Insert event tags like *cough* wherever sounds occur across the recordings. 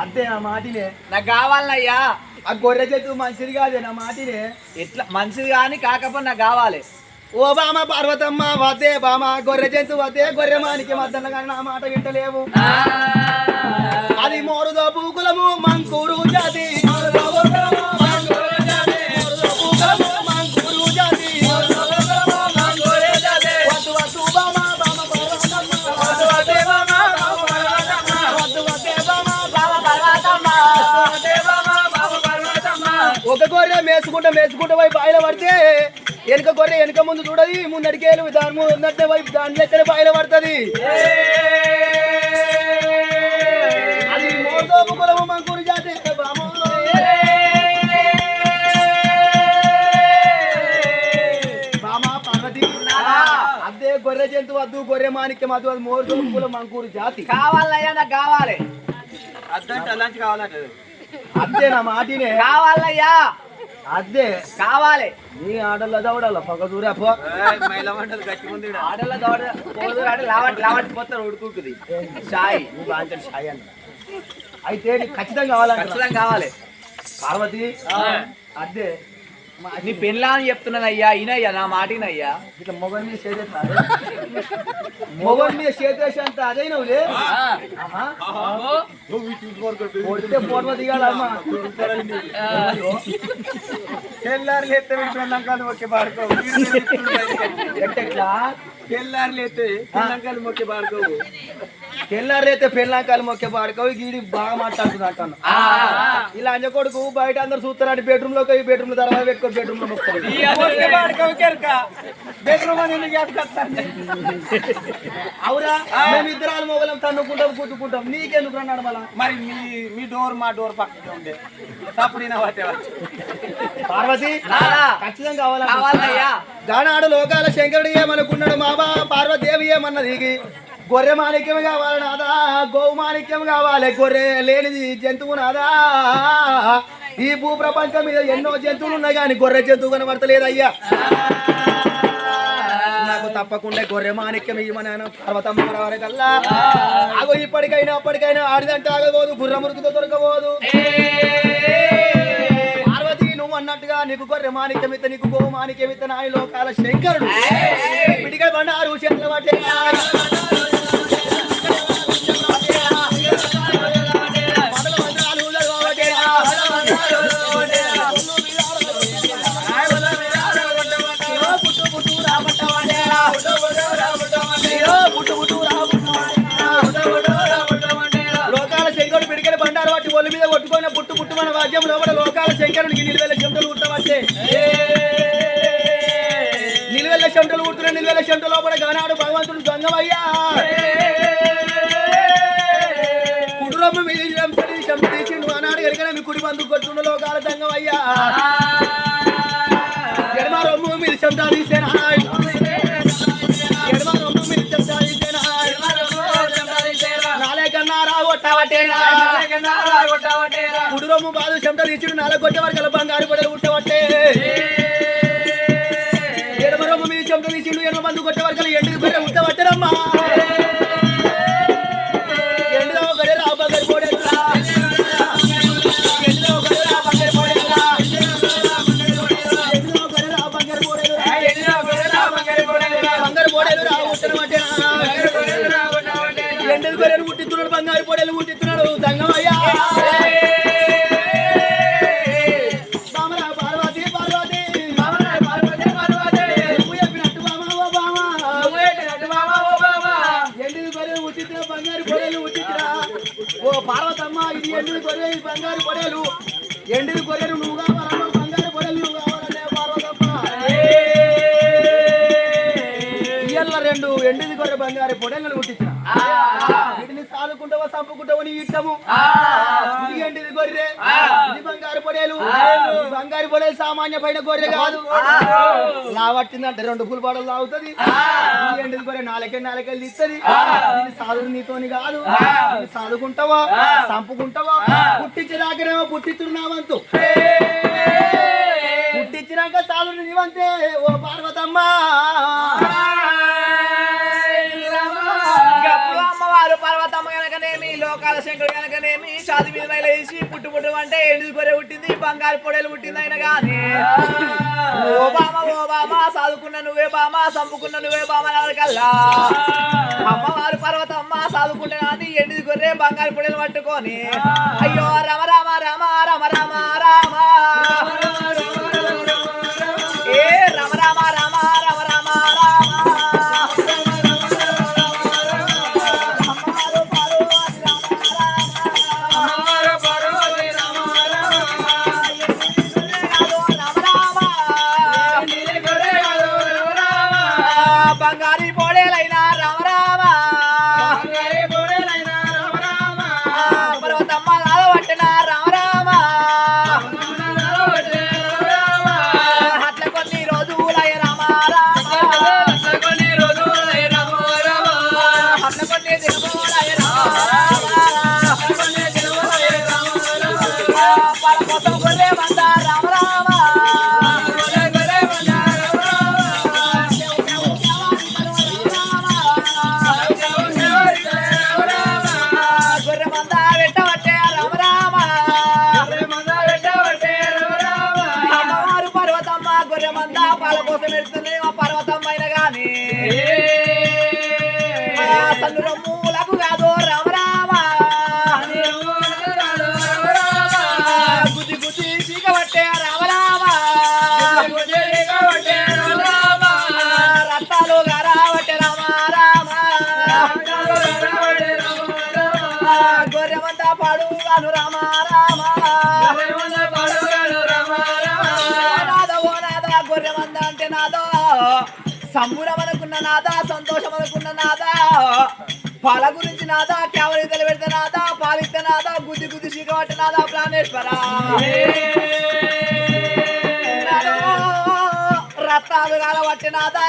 అంతే నా మాటినే. నాకు కావాలయ్యా ఆ గొర్రె చెట్టు మంచిది కాదే నా మాటినే. ఎట్లా? మంచిది కానీ కాకపోతే నాకు కావాలి. ఓ బామ పార్వతమ్మ వద్దే బామ. గొర్రె జంతు వద్దే గొర్రె మానికి మద్దన్న కానీ నా మాట వింటలేవు. అది మోరుదో పూకులము మంకూరు జాతి. మేసుకుంటా పోయి బాయిల పడితే వెనుక గొర్రె వెనుక ముందు చూడది. ముందడికేలు దాని ముందు ఉన్నట్టే వైపు దాని లెక్కనే బాయిల పడుతుంది. అది మోదోపు కులము మంకూరు జాతి. బామో. బామా పార్వతి అదే గొర్రె జంతువు వద్దు గొర్రె మాణిక్యం వద్దు అది మోదోపు కులం మంకూరు జాతి. కావాలయ్యా నాకు కావాలి. అద్దంటే అలాంటి కావాలంటే. అదే నా మాటినే? కావాలయ్యా. అదే కావాలి. నీ ఆటల్లో దౌడాల పక్క దూరా పో. మంటలు ఈడ. ఆటల్లో దోడ పోదు అంటే లావట్ లావట్ పోతారు ఉడుకుంటుంది. చాయ్ నువ్వు షాయి అంట. అయితే ఖచ్చితంగా కావాలంట ఖచ్చితంగా కావాలి. పార్వతి అదే. నీ పెళ్ళా అని చెప్తున్నానయ్యా ఈయనయ్యా నా మాటినయ్యా. ఇట్లా మొగన్ మీద చేసేస్తారు *laughs* మొగన్ మీద చేసేసి అంత అదే నువ్వులే. కొడితే. ఫోటో దిగాలమ్మా తెల్లారులు ఎత్తే పెళ్ళంకాలు మొక్కే పాడుకోవు ఎట్టెట్లా తెల్లారులు ఎత్తే పెళ్ళంకాలు మొక్కే పాడుకోవు తెల్లారైతే పెళ్ళాకాలు మొక్కే పాడుకోవి గీడి బాగా మాట్లాడుతుంది అంటాను ఇలా అంజ కొడుకు బయట అందరు చూస్తారంటే బెడ్రూమ్లోకి బెడ్రూమ్లో తర్వాత పెట్టుకో. బెడ్రూమ్లో బెడ్రూమ్ అని ఎందుకు ఎత్తుకొస్తాను అవురా మేము ఇద్దరాలు మొగలం తన్నుకుంటాం కుట్టుకుంటాం నీకెందుకు అన్నాడు మళ్ళా మరి మీ మీ డోర్ మా డోర్ పక్కనే ఉండే. తప్పుడు పార్వతి. ఖచ్చితంగా కావాలయ్యా. గానాడు లోకాల శంకరుడు ఏమనుకున్నాడు మా బా పార్వదేవి ఏమన్నది? ఈ గొర్రె మాణిక్యం కావాలి నాదా? గోవు మాణిక్యం కావాలి? గొర్రె లేనిది జంతువు నాదా? ఈ భూ ప్రపంచం మీద ఎన్నో జంతువులు ఉన్నాయి కానీ గొర్రె జంతువు కనబడతలేదయ్యా. నాకు తప్పకుండా గొర్రె మాణిక్యం ఇవ్వమని పర్వతం వరకల్లా ఆగో ఇప్పటికైనా అప్పటికైనా ఆడిదంటే ఆగబోదు గుర్ర మురుగుతో దొరకబోదు పార్వతి నువ్వు అన్నట్టుగా నీకు గొర్రె మాణిక్యం ఇత్త నీకు గో మాణిక్యం ఇత్త నాయి లోకాల శంకరుడు. పిడిగా బండారు చేతుల పట్టే అంటారు వాటి ఒళ్ళు మీద కొట్టుకొని పుట్టు పుట్టు మన వాద్యం లోపల లోకాల శంకరునికి నిలువెల చెమటలు ఉట్టవట్టే నిలువెల్ల చెమటలు ఉడుతున్న నిలువెల్ల చెమట లోపల గానాడు భగవంతుడు దొంగమయ్యా కుటుంబం మీద చెమట తీసిండు అన్నాడు కనుక మీ కుడి బంధు కొట్టున్న లోకాల దొంగమయ్యా ఎడమ రొమ్ము మీద చెమట తీసేనా ఎడమ రొమ్ము మీద చెమట తీసిండు నాలుగు కొట్టే వరకు బంగారు పొడలు ఉట్టవట్టే ఎడమ రొమ్ము మీద చెమట తీసిండు ఎడమ బంధు కొట్టే వరకు ఎండు గొర్రె ఉట్టవట్టేనమ్మా ఎండిది గొర్రె బంగారు పొడేలు ఉట్టించిన వీటిని సాదుకుంటావా చంపుకుంటావా నీ ఇష్టము? ఇది ఎండిది గొర్రె? ఇది బంగారు పొడేలు. బంగారు పొడేలు సామాన్య పైన గొర్రె కాదు. లావట్టిందంటే రెండు పుల్ పడలు లాగుతుంది ఎండిది గొర్రె? నాలుగే నాలుగేళ్ళు ఇస్తుంది. దీన్ని సాధుడు నీతోని కాదు. దీన్ని సాదుకుంటావా చంపుకుంటావా పుట్టించేదాకనేమో పుట్టిస్తున్నావంతు పుట్టించినాక సాధుడు నీవంతే ఓ పార్వతమ్మ. శంకర్ కనుకనేమి? షాది మీద వేసి పుట్టు పుట్టు అంటే ఎండు గొర్రె పుట్టింది బంగారు పొడేలు పుట్టింది అయినా కానీ ఓ బామ ఓ బామ సాదుకున్న నువ్వే బామ సంపుకున్న నువ్వే బామ ఎవరికల్లా అమ్మవారు పర్వతమ్మ సాదుకుంటే నాది ఎండు గొర్రె బంగారు పొడేలు పట్టుకొని. అయ్యో రమ రామ రామ రామ రామ రామ. మంద పాల కోసం ఎడుతుంది మా పర్వతమ్మ పాడు అను రామ. రామ నాద గొర్రె మంద అంటే నాదో. సంబురం అనుకున్న నాదా సంతోషం అనుకున్న నాదా. పాల గురించి నాదా కేవలితలు పెడితే నాదా పాలిస్తే నాదా గుద్ది గుద్ది చీకబట్టి నాదా ప్రాణేశ్వర. రత్నాలు కాలబట్టి నాదా.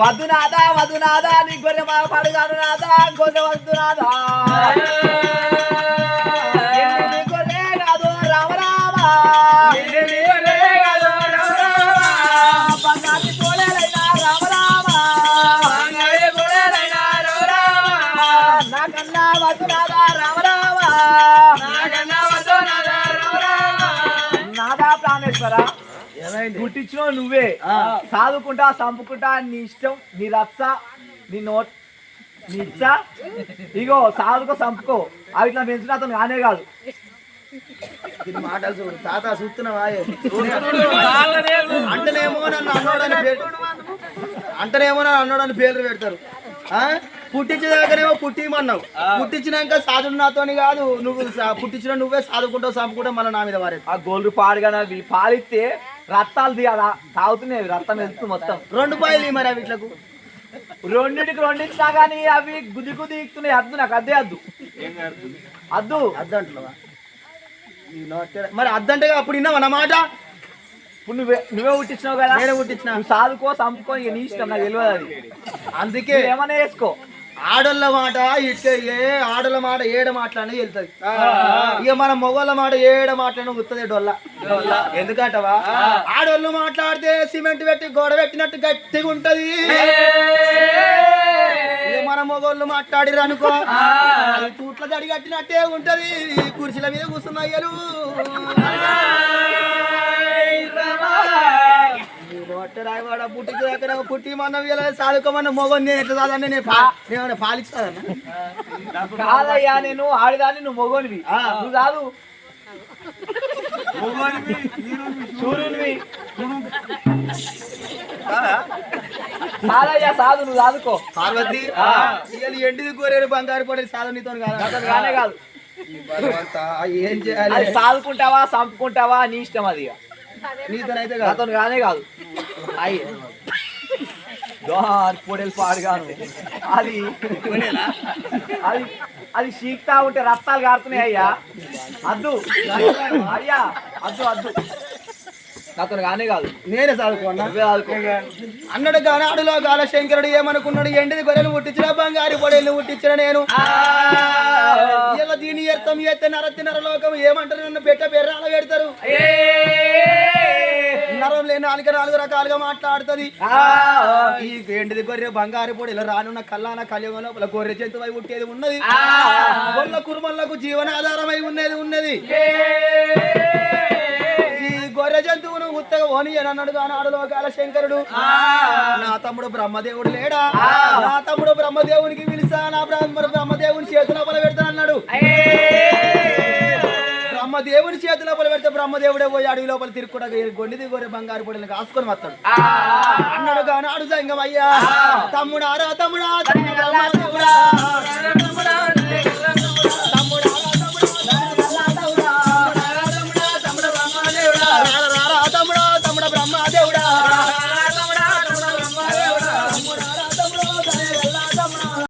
వద్దు నాదా వద్దు నాదా నీ గొర్రె పడుగాను నాదా గొర్రె వద్దు నాదా. పుట్టించిన నువ్వే. సాదుకుంటా చంపుకుంటా నీ ఇష్టం నీ రచ్చ నీ నోట్ నీ ఇచ్చ. ఇగో సాదుకో చంపుకో అవి ఇట్లా పెంచిన అతను కానే కాదు. మాటలు చూడు. తాత చూస్తున్నావా? అంటనేమో నన్ను అన్నోడని పేరు అంటనేమో నన్ను అన్నోడని పేర్లు పెడతారు. ఆ? పుట్టించేదాకానేమో పుట్టిమన్నావు. పుట్టించినాక సాధుడు నాతోని కాదు. నువ్వు పుట్టించిన నువ్వే సాదుకుంటావు చంపుకుంటావు మళ్ళీ నా మీద వారే ఆ గోల్డ్ పాడుగానవి పాలిస్తే రక్తాలు తీయాలా? తాగుతున్నాయి రక్తం వెళ్తుంది మొత్తం. రెండు పాయలు మరి అవి ఇట్లకు. రెండింటికి రెండించినా కానీ అవి గుది గుది ఇస్తున్నాయి అద్దు నాకు అద్దే అద్దు. అద్దు. అద్దంటున్నావా ఈ నోటే- మరి అద్దంటే అప్పుడు విన్నావా నా మాట? ఇప్పుడు నువ్వే నువ్వే పుట్టించినావు కదా. నేనే పుట్టించిన. సాదుకో చంపుకో ఇక నీ ఇష్టం నాకు తెలియదు అది. అందుకే. ఏమన్నా వేసుకో ఆడోళ్ళ మాట ఇట్లా ఏ ఆడోళ్ళ మాట ఏడ మాట్లాడి వెళ్తుంది. ఇక మన మొగోళ్ళ మాట ఏడ మాట్లాడిన గుర్తుంది డొల్ల. ఎందుకంటవా? ఆడోళ్ళు మాట్లాడితే సిమెంట్ పెట్టి గోడ పెట్టినట్టు గట్టిగా ఉంటది. ఇక మన మొగోళ్ళు మాట్లాడిరు అనుకో. తూట్ల దడి కట్టినట్టే ఉంటది. కుర్చీల మీద కూర్చున్న అయ్యలు. రాయవాడ పుట్టి దగ్గర పుట్టి మన సాదుకోమన్న మొగోని నేను ఎట్లా కాదయ్యా నేను ఆడిదాన్ని నువ్వు మొగోనివి. నువ్వు కాదు. సూర్యునివి. నువ్వు సాదుకో పార్వతి ఎండిది కోరేరు బంగారు పడేది సాధు నీతో అతను కానే కాదు. ఏం చేయాలి? సాదుకుంటావా చంపుకుంటావా నీ ఇష్టం అది. నీతోనైతే కాదు. అతను కానే కాదు. అయ్యి దోర్ పొడేలు పాడుగాను. అది అది అది చీక్తా ఉంటే రక్తాలు కారుతున్నాయి అయ్యా. అద్దు. అయ్యా అద్దు అద్దు. అతను కానే కాదు. నేనే చదువుకున్నా. నువ్వే చదువుకో. అన్నడు గానాడులో గాల శంకరుడు ఏమనుకున్నాడు? ఎండిది గొర్రెలు పుట్టించిన బంగారు పొడేలు పుట్టించిన నేను. ఇలా దీని ఎత్తం ఎత్తే నరత్తి నరలోకం ఏమంటారు? నన్ను పెట్ట పెర్రాల పెడతారు. లేని నాలుగు నాలుగు రకాలుగా మాట్లాడుతుంది. ఈ ఏంటిది గొర్రె బంగారు పొడి ఇలా రానున్న కల్లాన కలియుగ లోపల గొర్రె జంతువై పుట్టేది ఉన్నది. గొల్ల కుర్మలకు జీవనాధారమై ఉన్నది ఉన్నది. ఈ గొర్రె జంతువును ఉత్తగా ఓని అని అన్నాడు కానాడు లోకాల శంకరుడు నా తమ్ముడు బ్రహ్మదేవుడు లేడా? నా తమ్ముడు బ్రహ్మదేవునికి పిలిచా నా బ్రహ్మ బ్రహ్మదేవుని చేతుల పెడతా అన్నాడు. బ్రహ్మదేవుని చేతుల లోపల పెడితే బ్రహ్మదేవుడే పోయి అడవి లోపల తిరుక్కుండా గొండిది గొర్రె బంగారు పొడిని కాసుకొని వస్తాడు. అన్నాడు కానాడు సంగమయ్యా తమ్ముడారా తమ్ముడా.